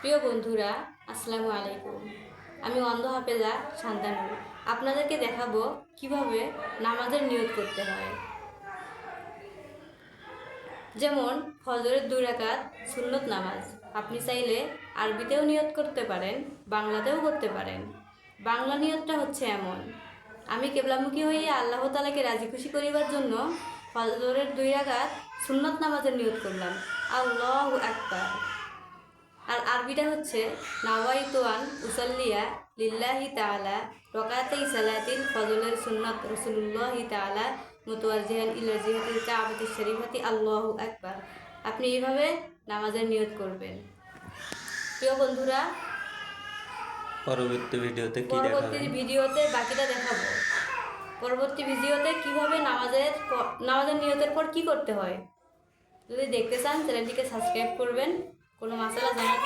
প্রিয় বন্ধুরা, আসসালামু আলাইকুম। আমি অন্ধ হাফেজা শান্তানু। আপনাদেরকে দেখাবো কীভাবে নামাজের নিয়ত করতে হয়। যেমন, ফজরের দুই রাকাত সুন্নত নামাজ। আপনি চাইলে আরবিতেও নিয়ত করতে পারেন, বাংলাতেও করতে পারেন। বাংলা নিয়তটা হচ্ছে এমন, আমি কেবলামুখী হয়ে আল্লাহ তালাকে রাজি খুশি করিবার জন্য ফজরের দুই রাকাত সুন্নত নামাজের নিয়ত করলাম। আল্লাহ আকবার। আরবিটা হচ্ছে নাওয়াই তোয়ান উসাল্লিয়া লিল্লাহি তাআলা রকাতাই সালাতিল ফজলের সুন্নাত রসুল্লাহি তাআলা মুতওয়াজ্জিহান ইলা জিহাতিল কাবাতি শরীফাতি আল্লাহু আকবার। আপনি এইভাবে নামাজের নিয়ত করবেন। প্রিয় বন্ধুরা পরবর্তী ভিডিওতে কি পরবর্তী ভিডিওতে বাকিটা দেখাবো। পরবর্তী ভিডিওতে কীভাবে নামাজের নামাজের নিয়তের পর কি করতে হয়? যদি দেখতে চান চ্যানেলটিকে সাবস্ক্রাইব করবেন। কোনো মশলা জানার